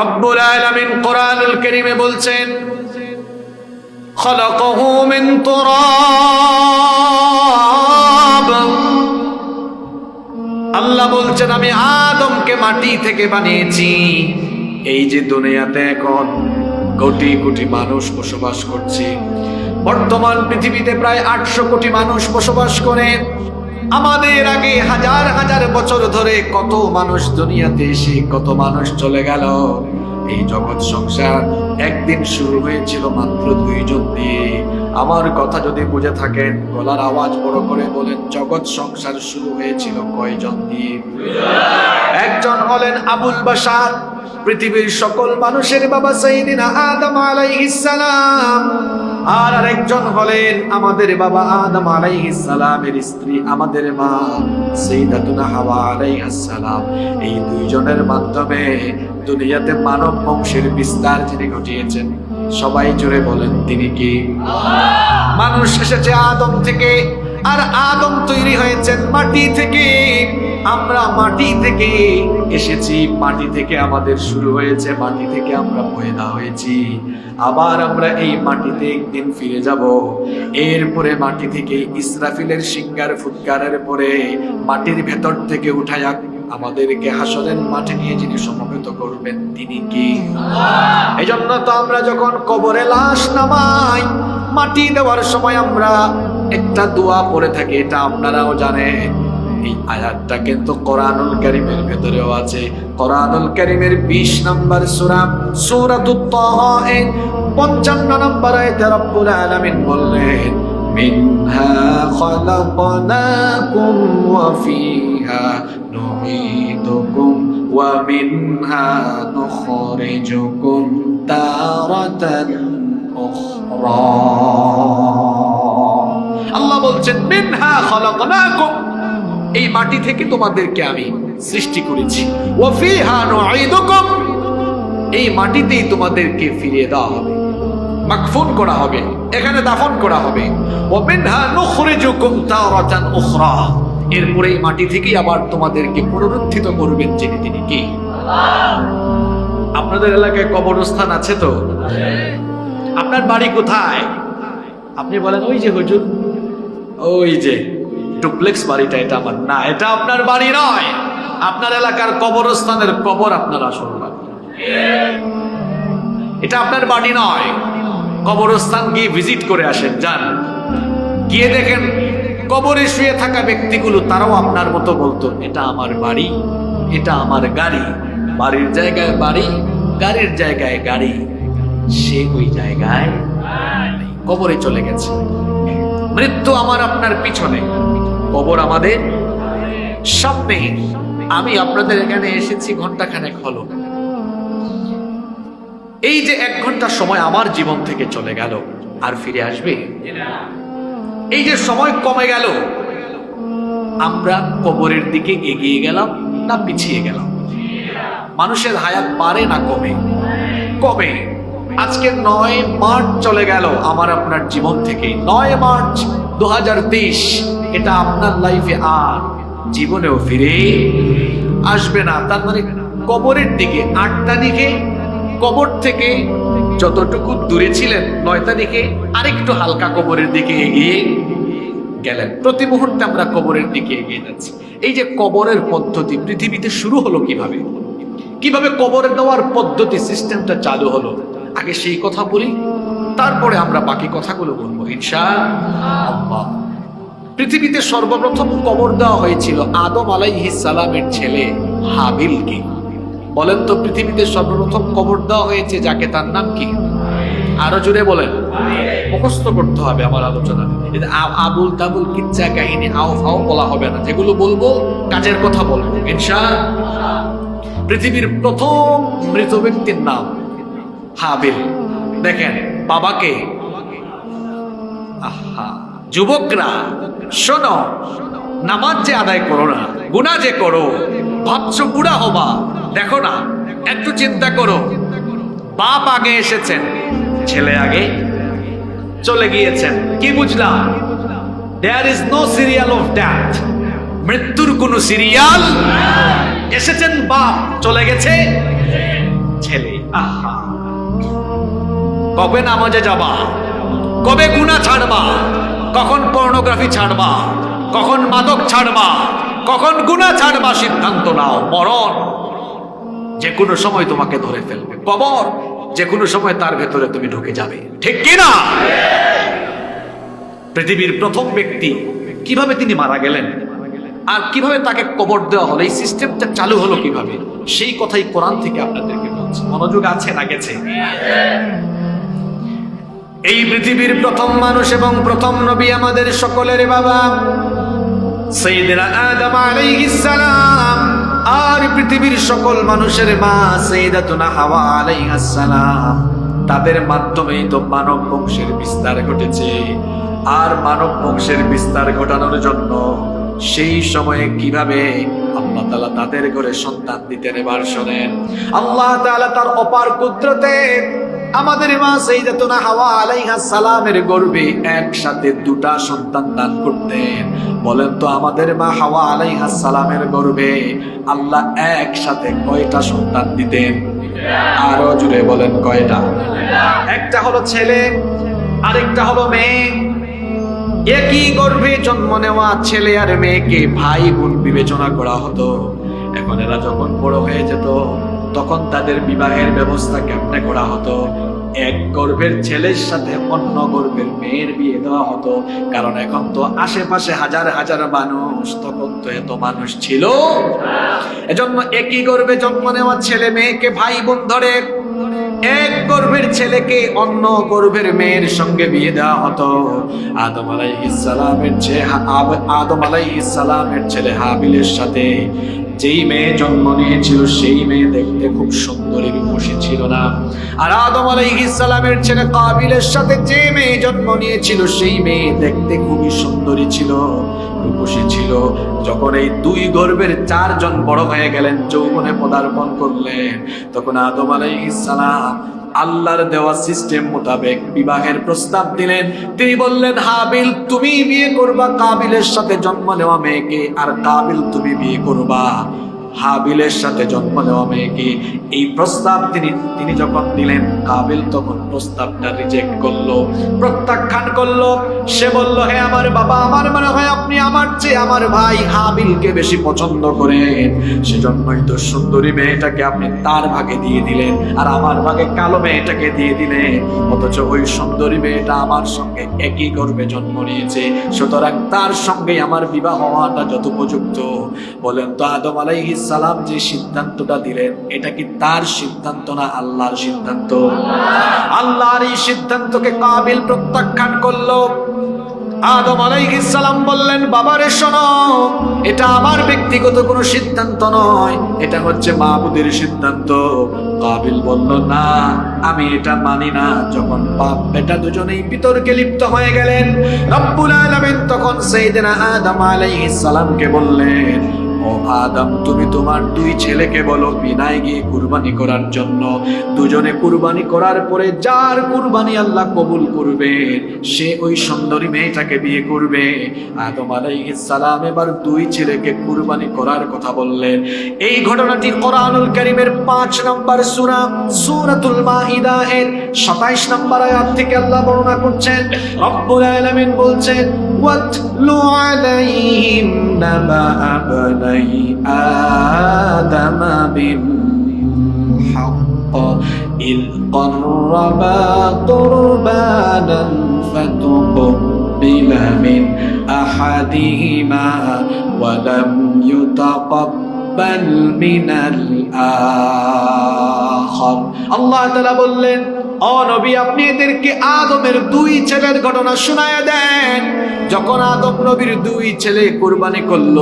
রব্বুল আলামিন কোরআনুল কারীমে বলছেন, খলাকাহু মিন তুরাব। আল্লাহ বলছেন, আমি আদমকে মাটি থেকে বানিয়েছি। এই যে দুনিয়াতে এখন কোটি কোটি মানুষ বসবাস করছে, বর্তমান পৃথিবীতে প্রায় আটশো কোটি মানুষ বসবাস করে। আমাদের আগে হাজার হাজার বছর ধরে কত মানুষ দুনিয়াতে এসে কত মানুষ চলে গেল। এই জগৎ সংসার একদিন শুরু হয়েছিল মাত্র দুইজন দিয়ে। আমার কথা যদি বুঝে থাকেন, গলার আওয়াজ বড় করে বলেন, জগৎ সংসার শুরু হয়েছিল কয়জন দিয়ে? একজন হলেন আবুল বাসার পৃথিবীর সকল মানুষের বাবা সাইদিনা আদম আলাইহিস সালাম। আর আরেকজন হলেন আমাদের বাবা আদম আলাইহিস সালামের স্ত্রী আমাদের মা সাইয়্যিদাতুনা হাওয়া আলাইহিস সালাম। এই দুইজনের মাধ্যমে দুনিয়াতে মানব বংশের বিস্তার যিনি ঘটিয়েছেন। সবাই জুড়ে বলেন, তিনি কি? মানুষ এসেছে আদম থেকে, আর আদম তৈরি হয়েছেন মাটি থেকে। আমরা মাটি থেকে এসেছি, মাটি থেকে আমাদের শুরু হয়েছে, মাটি থেকে আমরা পয়দা হয়েছি। আবার আমরা এই মাটিতে একদিন ফিরে যাব। এরপরে মাটি থেকে ইসরাফিলের সিঙ্গার ফুৎকারের পরে মাটির ভেতর থেকে উঠায়া আমাদেরকে হাসরের মাঠে নিয়ে যিনি সমবেত করবেন, তিনি কি? এই জন্য তো আমরা যখন কবরে লাশ নামাই, মাটি দেওয়ার সময় আমরা একটা দোয়া পড়ে থাকি, এটা আপনারাও জানেন। এই আয়াতটা কিন্তু কোরআনুল কারিমের ভেতরেও আছে। কোরআনুল কারিমের 20 নম্বর সূরা এর 55 নম্বর আয়াতে রব্বুল আলামিন বললেন আল্লাহ বলছেন, মিনহা খলাকনাকুম এই মাটি থেকে তোমাদেরকে আমি সৃষ্টি করেছি। এই মাটিতেই তোমাদেরকে ফিরিয়ে দেওয়া হবে। মাকফুন করা হবে, এখানে দাফন করা হবে। এরপরে এই মাটি থেকেই আবার তোমাদেরকে পুনরুত্থিত করবেন যিনি তিনি কি। আপনাদের এলাকায় কবরস্থান আছে তো? আপনার বাড়ি কোথায়? আপনি বলেন, ওই যে হুজুর। ওই যে। ডুপ্লেক্স বাড়িটা, এটা আমার না, এটা আপনার বাড়ি নয়। আপনার এলাকার কবরস্থানের কবর আপনার আসল বাড়ি। এটা আপনার বাড়ি নয়। কবরস্থান গিয়ে ভিজিট করে আসেন, যান। গিয়ে দেখেন, কবরে শুয়ে থাকা ব্যক্তিগুলো, তারাও আপনার মতো বলতো, এটা আমার বাড়ি, এটা আমার গাড়ি, বাড়ির জায়গায় বাড়ি, গাড়ির জায়গায় গাড়ি। সে ওই জায়গায় কবরে চলে গেছে। মৃত্যু আমার আপনার পিছনে। কবর আমাদের সামনে। আমি আপনাদের এখানে এসেছি ঘণ্টা খানেক হলো। এই যে এক ঘণ্টা সময় আমার জীবন থেকে চলে গেল, আর ফিরে আসবে? এই যে সময় কমে গেল, আমরা কবরের দিকে এগিয়ে গেলাম না পিছিয়ে গেলাম? মানুষের হায়াত বাড়ে না কমে? কমে। আজকে নয় মার্চ চলে গেল, আমার আপনার জীবন থেকে নয় মার্চ দু এটা আপনার লাইফে আর জীবনেও ফিরে আসবে না। তার মানে কবরের দিকে আট তারিখে, কবর থেকে যতটুকু দূরে ছিলেন নয় তারিখে আরেকটু হালকা কবরের দিকে এগিয়ে গেলেন। প্রতি মুহূর্তে আমরা কবরের দিকে এগিয়ে যাচ্ছি। এই যে কবরের পদ্ধতি পৃথিবীতে শুরু হলো কীভাবে? কীভাবে কবরে দেওয়ার পদ্ধতি সিস্টেমটা চালু হলো? আগে সেই কথা বলি তারপরে আমরা বাকি কথাগুলো বলব ইনশা আল্লাহ পৃথিবীতে সর্বপ্রথম কবর দেওয়া হয়েছিল আদম সালামের ছেলে হাবিলকে। বলেন তো, পৃথিবীতে সর্বপ্রথম কবর দেওয়া হয়েছে যাকে, তার নাম কি? আরও জুড়ে বলেন। মুখস্থ করতে হবে আমার আলোচনা। আবুল তাবুল কিচ্ছা কাহিনী, আও ফাও বলা হবে না। যেগুলো বলব, কাজের কথা বলব ইনশা পৃথিবীর প্রথম মৃত ব্যক্তির নাম হাবিল। দেখেন বাবাকে। আহা, যুবকরা, শোনো, নামাজ যে আদায় করো না গুণা যে করো, ভাবছ বুড়া হবা, দেখো না, একটু চিন্তা করো। বাপ আগে এসেছেন, ছেলে আগে চলে গিয়েছেন, কি বুঝলাম? There is no serial of death মৃত্যুর কোনো সিরিয়াল এসেছেন বাপ, চলে গেছে? ছেলে, আহা। কবে নামাজে যাবা? কবে গুণা ছাড়বা? কখন পর্নোগ্রাফি ছাড়বা? কখন মাদক ছাড়বা? কখন গুণা ছাড়বা? সিদ্ধান্ত নাও, মরণ। যে কোনো সময় তোমাকে ধরে ফেলবে, কবর। যে কোনো সময় তার ভেতরে তুমি ঢুকে যাবে। ঠিক কি না? পৃথিবীর প্রথম ব্যক্তি কীভাবে তিনি মারা গেলেন? আর কীভাবে তাকে কবর দেওয়া হলো? এই সিস্টেমটা চালু হলো কীভাবে? সেই কথাই কোরআন থেকে আপনাদেরকে বলছি। মনোযোগ আছে না গেছে? এই পৃথিবীর প্রথম মানুষ এবং প্রথম নবী আমাদের সকলের বাবা। আলাইহিস সালাম আর পৃথিবীর সকল মানুষের মা সৈয়দাতুনা হাওয়া আলাইহিস তাদের মাধ্যমেই তো মানব বংশের বিস্তার ঘটেছে। আর মানব বংশের বিস্তার ঘটানোর জন্য সেই সময়ে কীভাবে আল্লাহ তাদের ঘরে সন্তান দিতেন এবার শোনেন। আল্লাহ তাআলা তার অপার কুদরতে আমাদের মা সেইদাতুনা হাওয়া আলাইহা সালামের গর্ভে একসাথে দুটা সন্তান দান করতেন। বলেন তো আমাদের মা হাওয়া আলাইহা সালামের গর্ভে আল্লাহ একসাথে কয়টা সন্তান দিতেন? আরও জুড়ে বলেন কয়টা? একটা হলো ছেলে, আরেকটা হলো মেয়ে। একই গর্ভে জন্ম নেওয়া ছেলে আর মেয়েকে ভাই বোন বিবেচনা করা হতো। এখন এরা যখন বড় হয়ে যেত তখন তাদের বিবাহের ব্যবস্থা কেমনে করা হতো? এক গর্ভের ছেলের সাথে অন্য গর্ভের মেয়ের বিয়ে দেওয়া হতো। কারণ এখন তো আশেপাশে হাজার হাজার মানুষ, তখন তো এত মানুষ ছিল। এজন্য একই গর্ভে জন্ম নেওয়া ছেলে মেয়েকে ভাই বোন ধরে এক গর্ভের ছেলেকে অন্য গর্ভের মেয়ের সঙ্গে বিয়ে দেওয়া হতো। আদম আলাইহিস সালামের ছে- আব- আদম আলাইহিস সালামের ছেলে হাবিলের সাথে যেই মেয়ে জন্ম নিয়েছিল, সেই মেয়ে দেখতে খুব সুন্দরী বসে ছিল না। আর আদম আলাইহিস সালামের ছেলে কাবিলের সাথে যে মেয়ে জন্ম নিয়েছিল, সেই মেয়ে দেখতে খুবই সুন্দরী ছিল ছিল। যখন এই দুই গর্ভের চারজন বড় হয়ে গেলেন, যৌবনে পদার্পণ করলেন, তখন আদম আলাইহিস সালাম আল্লাহর দেওয়া সিস্টেম মোতাবেক বিবাহের প্রস্তাব দিলেন। তিনি বললেন, হাবিল, তুমি বিয়ে করবা, কাবিলের সাথে জন্ম নেওয়া মেয়েকে, আর কাবিল তুমি বিয়ে করবা। হাবিলের সাথে জন্ম নেওয়া মেয়েকে এই প্রস্তাব তিনি তিনি যখন দিলেন কাবিল তখন প্রস্তাবটা রিজেক্ট করল, প্রত্যাখ্যান করল। সে বলল, হে আমার বাবা, আমার মনে হয় আপনি আমার চেয়ে আমার ভাই হাবিলকে বেশি পছন্দ করেন। সেজন্যই তো সুন্দরী মেয়েটাকে আপনি তার ভাগে দিয়ে দিলেন আর আমার ভাগে কালো মেয়েটাকে দিয়ে দিলেন। অথচ ওই সুন্দরী মেয়েটা আমার সঙ্গে একই গর্ভে জন্ম নিয়েছে, সুতরাং তার সঙ্গে আমার বিবাহ হওয়াটা যত উপযুক্ত বলেন তো আদম আলাইহিস সালাম যে সিদ্ধান্তটা দিলেন, এটা কি তার সিদ্ধান্ত না আল্লাহর সিদ্ধান্ত? আল্লাহর এই সিদ্ধান্তকে কাবিল প্রত্যাখ্যান করল। আদম সালাম বললেন, বাবারে, শোনো, এটা আমার ব্যক্তিগত কোনো সিদ্ধান্ত নয়, এটা হচ্ছে মাহবুদের সিদ্ধান্ত। কাবিল বলল, না, আমি এটা মানি না। যখন বাপ বেটা দুজনেই বিতর্কে লিপ্ত হয়ে গেলেন, রব্বুল আলামিন, তখন সাইয়েদনা আদম সালামকে বললেন ও আদম, তুমি তোমার দুই ছেলেকে বলো বিনায় গিয়ে কুরবানি করার জন্য। দুজনে কুরবানি করার পরে যার কুরবানি আল্লাহ কবুল করবে, সে ওই সুন্দরী মেয়েটাকে বিয়ে করবে। আদম আলাইহিস সালাম এবার দুই ছেলেকে কুরবানি করার কথা বললেন। এই ঘটনাটি কোরআনুল কারীমের 5 নম্বর সূরা, সূরাতুল মাইদা এর 27 নম্বর আয়াত থেকে আল্লাহ বর্ণনা করছেন। রব্বুল আলামিন বলছেন ওয়াতলু আলাইহিম নাবা বনি আদম বিল الحق إذ قربا قربانا فتقبل من أحدهما ولم يتقبل من الآخر আল্লাহ তাআলা বললেন ও নবী, আপনি এদেরকে আদমের দুই ছেলের ঘটনা শোনায় দেন। যখন আদম নবীর দুই ছেলে কোরবানি করল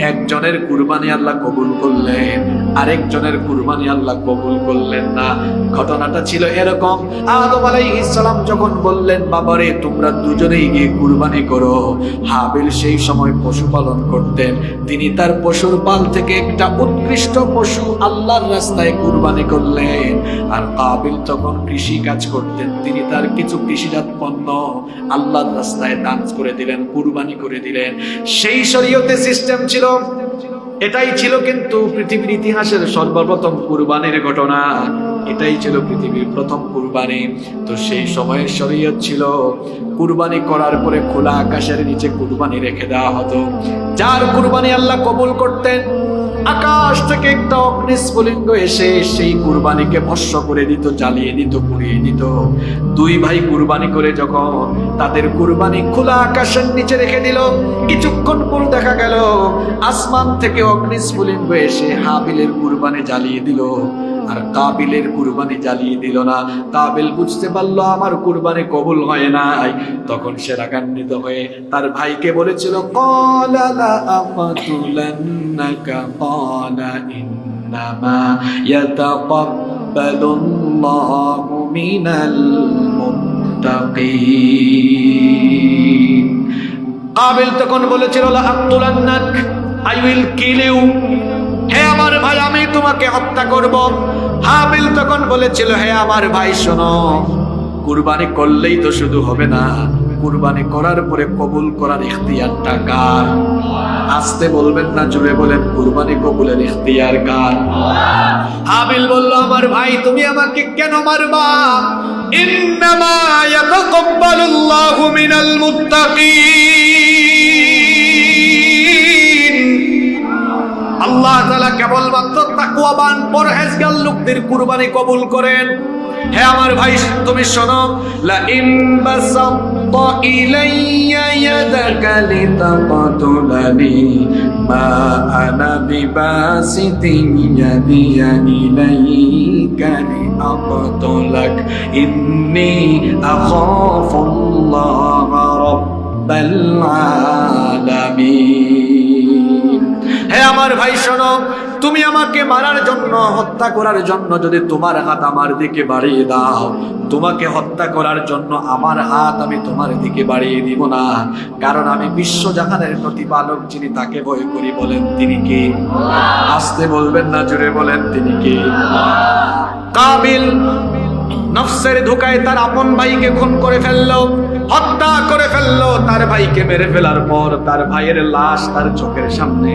একজনের কুরবানি আল্লাহ কবুল করলেন, আরেকজনের কুরবানি আল্লাহ কবুল করলেন না। ঘটনাটা ছিল এরকম। আদম আলাইহিস সালাম যখন বললেন, বাবারে, তোমরা দুজনেই গিয়ে কুরবানি করো। হাবিল সেই সময় পশুপালন করতেন। তিনি তার পশুর পাল থেকে একটা উৎকৃষ্ট পশু আল্লাহর রাস্তায় কুরবানি করলেন। আর কাবিল তখন কৃষি কাজ করতেন। তিনি তার কিছু কৃষিজাত পণ্য আল্লাহর রাস্তায় দান করে দিলেন, কুরবানি করে দিলেন। সেই শরীয়তে সিস্টেম ছিল এটাই ছিল কিন্তু পৃথিবীর ইতিহাসের সর্বপ্রথম কুরবানের ঘটনা। এটাই ছিল পৃথিবীর প্রথম কুরবানি। তো সেই সময়ের শরীয়ত ছিল, কুরবানি করার পরে খোলা আকাশের নিচে কুরবানি রেখে দেওয়া হতো। যার কুরবানি আল্লাহ কবুল করতেন আকাশ থেকে একটা অগ্নিস্ফুলিঙ্গ এসে সেই কুরবানিকে ভস্য করে দিত, জ্বালিয়ে দিত, পুড়িয়ে দিত। দুই ভাই কুরবানি করে যখন তাদের কুরবানি খোলা আকাশের নিচে রেখে দিল, কিছুক্ষণ পর দেখা গেল, আসমান থেকে অগ্নিস্ফুলিঙ্গ এসে হাবিলের কুরবানি জ্বালিয়ে দিল। আর কাবিলের কুরবানি জ্বালিয়ে দিল না। কাবিল বুঝতে পারল আমার কুরবানি কবুল হয় নাই। তখন সে রাগান্বিত হয়ে তার ভাইকে বলেছিল, কলা লা আকাতুলান্নাকা কলা ইন্নামা ইয়াতাকাব্বালুল্লাহু মিনাল মুত্তাকিন। কাবিল তখন বলেছিল, লা আই উইল কিল ইউ। হে আমার ভাই, আমি তোমাকে হত্যা করব। হাবিল তখন বলেছিল, হে আমার ভাই, শোনো, কুরবানি করলেই তো শুধু হবে না, কুরবানি করার পরে কবুল করার ইখতিয়ারটা কার? আসতে বলবেন না, জুড়ে বলেন, কুরবানি কবুলের ইখতিয়ার কার? হাবিল বলল, আমার ভাই, তুমি আমাকে কেন মারবা? ইন্নামা ইয়াতাকাব্বালুল্লাহু মিনাল মুত্তাকিন। আল্লাহ তাআলা কেবলমাত্র তাকওয়াবান পরহেজগার লোকদের কুরবানি কবুল করেন। হে আমার ভাই, তুমি শোনো লা ইন ইলাইয়া ইয়াদাকা লিতাকতুলানি মা আনা বিবাসিতিন ইয়াদিয়া ইলাইকা লিআকতুলাক। ইন্নী আখাফুল্লাহ রাব্বাল আলামিন। আমার ভাই, শোনো, তুমি আমাকে মারার জন্য, হত্যা করার জন্য যদি তোমার হাত আমার দিকে বাড়িয়ে দাও, তোমাকে হত্যা করার জন্য আমার হাত আমি তোমার দিকে বাড়িয়ে দিব না। কারণ আমি বিশ্বজাহানের প্রতিপালক, যিনি তাকে ভয় করি বলেন তিনি কে? আসতে বলবেন না জুড়ে বলেন তিনি কে? কাবিল নফসের ধোকায় তার আপন ভাইকে খুন করে ফেলল, হত্যা করে ফেলল, তার ভাইকে মেরে ফেলার পর তার ভাইয়ের লাশ তার চোখের সামনে।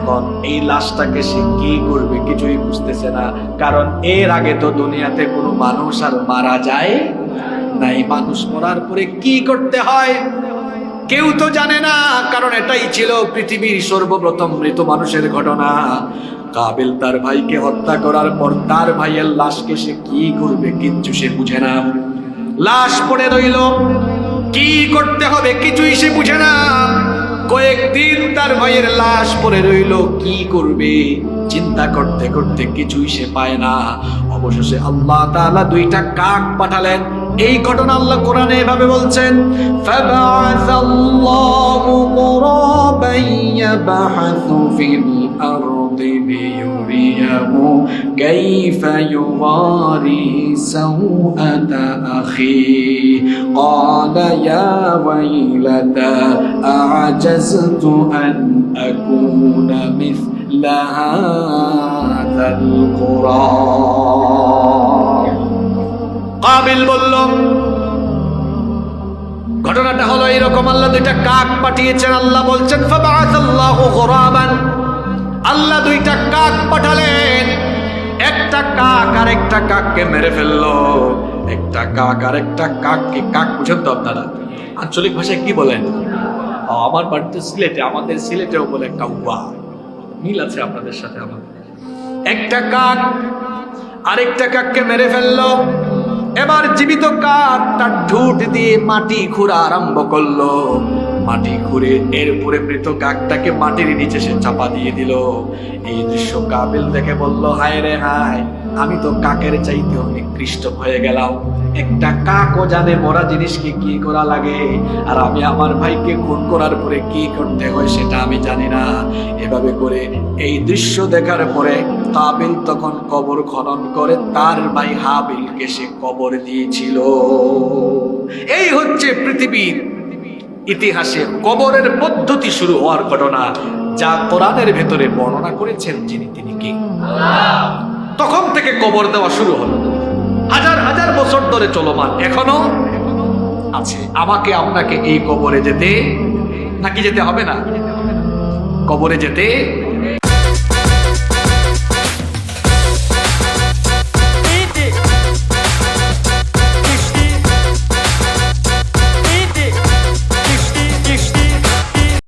এখন এই লাশটাকে সে কি করবে কিছুই বুঝতেছে না। কারণ এর আগে তো দুনিয়াতে কোনো মানুষ আর মারা যায় নাই। মানুষ মরার পরে কি করতে হয়? কেউ তো জানে না। কারণ এটাই ছিল পৃথিবীর সর্বপ্রথম মৃত মানুষের ঘটনা। কাবিল তার ভাইকে হত্যা করার পর তার ভাইয়ের লাশকে সে কি করবে কিচ্ছু সে বুঝে না। লাশ পড়ে রইল। কি করতে হবে কিছুই সে বুঝে না। কয়েকদিন তার ভাইয়ের লাশ পরে রইল, কি করবে? চিন্তা করতে করতে কিছুই সে পায় না। অবশেষে আল্লাহ তাআলা দুইটা কাক পাঠালেন। এই ঘটনা আল্লাহ কোরআনে এভাবে বলছেন ফাবাআসাল্লাহু গুরাবান ইয়াবহাসু ফিল আরদি লিয়ুরিয়াহু কাইফা ইউওয়ারি সাওআতা আখি قال يا ويلتى أعجزت أن أكون مثل هذا القرآن কাবিল বলল ঘটনাটা হলো এরকম আল্লাহ দুইটা কাক পাঠিয়েছেন আল্লাহ বলছেন ফাবাআসাল্লাহু গুরাবান আল্লাহ দুইটা কাক পাঠালেন একটা কাক আর একটা কাককে মেরে ফেলল। একটা কাক আর একটা কাককে কাক বুঝেন তো আপনারা। আঞ্চলিক ভাষায় কি বলেন? ও, আমার বাড়িতে সিলেটে আমাদের সিলেটেও বলে কাউয়া মিল আছে আপনাদের সাথে আমার। একটা কাক আরেকটা কাককে মেরে ফেলল। এবার জীবিত কাক তার ঠোঁট দিয়ে মাটি খুঁড়া আরম্ভ করল। মাটি খুঁড়ে এরপরে মৃত কাকটাকে মাটির নিচে সে চাপা দিয়ে দিল। এই দৃশ্য কাবিল দেখে বলল, হায় রে হায়, আমি তো কাকের চাইতে নিকৃষ্ট হয়ে গেলাম। একটা কাকও জানে মরা জিনিসকে কি করা লাগে, আর আমি আমার ভাইকে খুন করার পরে কি করতে হয় সেটা আমি জানি না। এভাবে করে এই দৃশ্য দেখার পরে কাবিল তখন কবর খনন করে, তার ভাই হাবিলকে সে কবর দিয়েছিল। এই হচ্ছে পৃথিবীর ইতিহাসে কবরের পদ্ধতি শুরু হওয়ার ঘটনা যা কোরআনের ভেতরে বর্ণনা করেছেন যিনি তিনি কি। তখন থেকে কবর দেওয়া শুরু হলো। হাজার হাজার বছর ধরে চলমান, এখনও আছে। আমাকে আপনাকে এই কবরে যেতে নাকি যেতে হবে না? কবরে যেতে